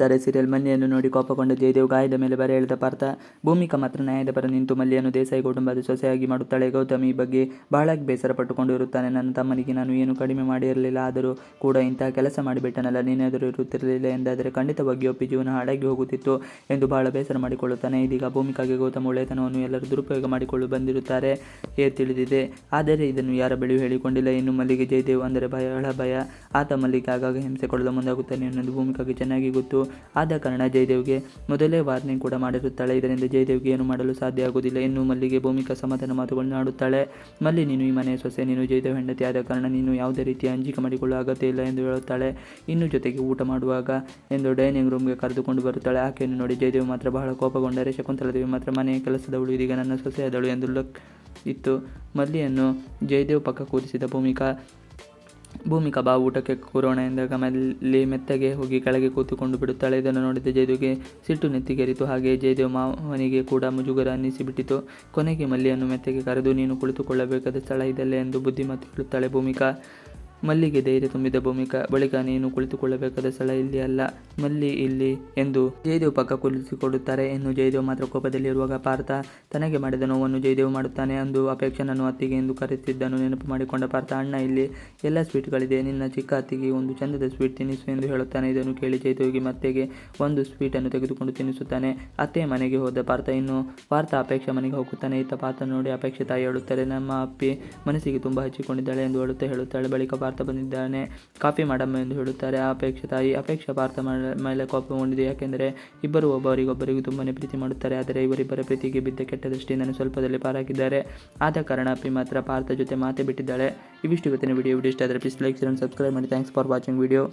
ದರೆ serial ಮಲ್ಲಿಯನ್ನು ನೋಡಿ ಕೋಪಗೊಂಡ ಜಯದೇವ್ ಗಾಯದ ಮೇಲೆ ಬರೆ ಎಳೆದ ಪಾರ್ಥ, ಭೂಮಿಕಾ ಮಾತ್ರ ನ್ಯಾಯದ ಪರ ನಿಂತು ಮಲ್ಲಿಯನ್ನು ದೇಸಾಯಿ ಕುಟುಂಬದ ಸೊಸೆಯಾಗಿ ಮಾಡುತ್ತಾಳೆ. ಗೌತಮ್ ಈ ಬಗ್ಗೆ ಬಹಳ ಬೇಸರ ಪಟ್ಟುಕೊಂಡು ಇರುತ್ತಾನೆ. ನನ್ನ ತಮ್ಮನಿಗೆ ನಾನು ಏನು ಕಡಿಮೆ ಮಾಡಿರಲಿಲ್ಲ, ಆದರೂ ಕೂಡ ಇಂತಹ ಕೆಲಸ ಮಾಡಿಬಿಟ್ಟನಲ್ಲ, ನೀನಾದರೂ ಇರುತ್ತಿರಲಿಲ್ಲ ಎಂದಾದರೆ ಖಂಡಿತವಾಗಿ ಒಪ್ಪಿ ಜೀವನ ಹಾಳಾಗಿ ಹೋಗುತ್ತಿತ್ತು ಎಂದು ಬಹಳ ಬೇಸರ ಮಾಡಿಕೊಳ್ಳುತ್ತಾನೆ. ಇದೀಗ ಭೂಮಿಕಾಗೆ ಗೌತಮ್ ಒಳ್ಳೆತನವನ್ನು ಎಲ್ಲರೂ ದುರುಪಯೋಗ ಮಾಡಿಕೊಳ್ಳು ಬಂದಿರುತ್ತಾರೆ ಏ ತಿಳಿದಿದೆ. ಆದರೆ ಇದನ್ನು ಯಾರ ಬಳಿಯೂ ಹೇಳಿಕೊಂಡಿಲ್ಲ. ಇನ್ನು ಮಲ್ಲಿಗೆ ಜಯದೇವ್ ಅಂದರೆ ಬಹಳ ಭಯ. ಆತ ಮಲ್ಲಿಗೆ ಆಗಾಗ ಹಿಂಸೆ ಕೊಡಲು ಮುಂದಾಗುತ್ತಾನೆ ಎನ್ನುವುದು ಭೂಮಿಕಾಗೆ ಚೆನ್ನಾಗಿ ಆದ ಕಾರಣ ಜಯದೇವ್ಗೆ ಮೊದಲೇ ವಾರ್ನಿಂಗ್ ಕೂಡ ಮಾಡಿರುತ್ತಾಳೆ. ಇದರಿಂದ ಜಯದೇವ್ಗೆ ಏನು ಮಾಡಲು ಸಾಧ್ಯ ಆಗುವುದಿಲ್ಲ. ಇನ್ನು ಮಲ್ಲಿಗೆ ಭೂಮಿಕಾ ಸಮಾಧಾನ ಮಾತುಗಳನ್ನು ಆಡುತ್ತಾಳೆ ಮಲ್ಲಿ, ನೀನು ಈ ಮನೆಯ ಸೊಸೆ, ನೀನು ಜಯದೇವ್ ಹೆಂಡತಿ ಆದ ಕಾರಣ ನೀನು ಯಾವುದೇ ರೀತಿಯ ಅಂಜಿಕೆ ಮಾಡಿಕೊಳ್ಳುವ ಅಗತ್ಯ ಇಲ್ಲ ಎಂದು ಹೇಳುತ್ತಾಳೆ. ಇನ್ನು ಜೊತೆಗೆ ಊಟ ಮಾಡುವಾಗ ಎಂದು ಡೈನಿಂಗ್ ರೂಮ್ಗೆ ಕರೆದುಕೊಂಡು ಬರುತ್ತಾಳೆ. ಆಕೆಯನ್ನು ನೋಡಿ ಜಯದೇವ್ ಮಾತ್ರ ಬಹಳ ಕೋಪಗೊಂಡರೆ ಶಕುಂತಲಾದೇವಿ ಮಾತ್ರ ಮನೆಯ ಕೆಲಸದವಳು. ಇದೀಗ ನನ್ನ ಸೊಸೆಯಾದಳು ಎಂದು ಲಕ್ ಇತ್ತು. ಮಲ್ಲಿಯನ್ನು ಜಯದೇವ್ ಪಕ್ಕ ಕೂರಿಸಿದ ಭೂಮಿಕಾ ಭೂಮಿಕಾ ಬಾ ಊಟಕ್ಕೆ ಕೂರೋಣ ಎಂದಾಗ ಮಲ್ಲಿ ಮೆತ್ತಗೆ ಹೋಗಿ ಕೆಳಗೆ ಕೂತುಕೊಂಡು ಬಿಡುತ್ತಾಳೆ. ಇದನ್ನು ನೋಡಿದ ಜಯದೇವ್ಗೆ ಸಿಟ್ಟು ನೆತ್ತಿಗೇರಿತು. ಹಾಗೆ ಜಯದೇವ್ ಮಾವನಿಗೆ ಕೂಡ ಮುಜುಗರ ಅನ್ನಿಸಿಬಿಟ್ಟಿತು. ಕೊನೆಗೆ ಮಲ್ಲಿಯನ್ನು ಮೆತ್ತಗೆ ಕರೆದು, ನೀನು ಕುಳಿತುಕೊಳ್ಳಬೇಕಾದ ಸ್ಥಳ ಇದಲ್ಲೇ ಎಂದು ಬುದ್ಧಿಮತ್ತು ಹೇಳುತ್ತಾಳೆ ಭೂಮಿಕಾ. ಮಲ್ಲಿಗೆ ಧೈರ್ಯ ತುಂಬಿದ ಭೂಮಿಕಾ ಬಳಿಕ ನೀನು ಕುಳಿತುಕೊಳ್ಳಬೇಕಾದ ಸ್ಥಳ ಇಲ್ಲಿ ಅಲ್ಲ. ಮಲ್ಲಿ ಇಲ್ಲಿ ಎಂದು ಜಯದೇವ್ ಪಕ್ಕ ಕುಳಿತುಕೊಡುತ್ತಾರೆ ಇನ್ನು ಜಯದೇವ್ ಮಾತ್ರ ಕೋಪದಲ್ಲಿರುವಾಗ ಪಾರ್ಥ ತನಗೆ ಮಾಡಿದ ನೋವನ್ನು ಜಯದೇವ್ ಮಾಡುತ್ತಾನೆ ಅಂದು ಅಪೇಕ್ಷನನ್ನು ಅತ್ತಿಗೆ ಎಂದು ಕರೆಯುತ್ತಿದ್ದನು. ನೆನಪು ಮಾಡಿಕೊಂಡ ಪಾರ್ಥ, ಅಣ್ಣ, ಇಲ್ಲಿ ಎಲ್ಲ ಸ್ವೀಟ್ಗಳಿದೆ ನಿನ್ನ ಚಿಕ್ಕ ಅತ್ತಿಗೆ ಒಂದು ಚಂದದ ಸ್ವೀಟ್ ತಿನ್ನಿಸು ಎಂದು ಹೇಳುತ್ತಾನೆ. ಇದನ್ನು ಕೇಳಿ ಜಯದೇವ್ಗೆ ಮತ್ತೆಗೆ ಒಂದು ಸ್ವೀಟನ್ನು ತೆಗೆದುಕೊಂಡು ತಿನ್ನಿಸುತ್ತಾನೆ. ಅತ್ತೆ ಮನೆಗೆ ಹೋದ ಪಾರ್ಥ ಇನ್ನು ಪಾರ್ಥ ಅಪೇಕ್ಷೆ ಮನೆಗೆ ಹೋಗುತ್ತಾನೆ. ಇತ್ತ ಪಾರ್ಥ ನೋಡಿ ಅಪೇಕ್ಷೆ ತಾಯಿ ಹೇಳುತ್ತಾರೆ, ನಮ್ಮ ಅಪ್ಪಿ ಮನಸ್ಸಿಗೆ ತುಂಬ ಹಚ್ಚಿಕೊಂಡಿದ್ದಾಳೆ ಎಂದು ಹೇಳುತ್ತಾ ಹೇಳುತ್ತಾಳೆ. ಬಳಿಕ ಪಾರ್ಥ ಬಂದಿದ್ದಾನೆ. ಕಾಫಿ ಮಾಡಮ್ಮ ಎಂದು ಹೇಳುತ್ತಾರೆ. ಆ ಅಪೇಕ್ಷೆ ತಾಯಿ ಅಪೇಕ್ಷೆ ಮ- ಮೇಲೆ ಕೋಪಗೊಂಡಿದೆ. ಯಾಕೆಂದರೆ ಇಬ್ಬರು ಒಬ್ಬರಿಗೊಬ್ಬರಿಗೂ ತುಂಬಾ ಪ್ರೀತಿ ಮಾಡುತ್ತಾರೆ. ಆದರೆ ಇವರಿಬ್ಬರ ಪ್ರೀತಿಗೆ ಬಿದ್ದ ಕೆಟ್ಟ ದೃಷ್ಟಿಯಿಂದಲೇ ಸ್ವಲ್ಪದಲ್ಲಿ ಪಾರಾಗಿದ್ದಾರೆ. ಆದ ಕಾರಣ ಅಪ್ಪಿ ಮಾತ್ರ ಭಾರತ ಜೊತೆ ಮಾತೆ ಬಿಟ್ಟಿದ್ದಾಳೆ. ಇವಿಷ್ಟು ಇವತ್ತಿನ ವಿಡಿಯೋ. ವಿಡಿಯೋ ಇಷ್ಟ ಆದರೆ ಪ್ಲೀಸ್ ಲೈಕ್ ಶೇರ್ ಸಬ್ಸ್ಕ್ರೈಬ್ ಮಾಡಿ. Thanks for watching video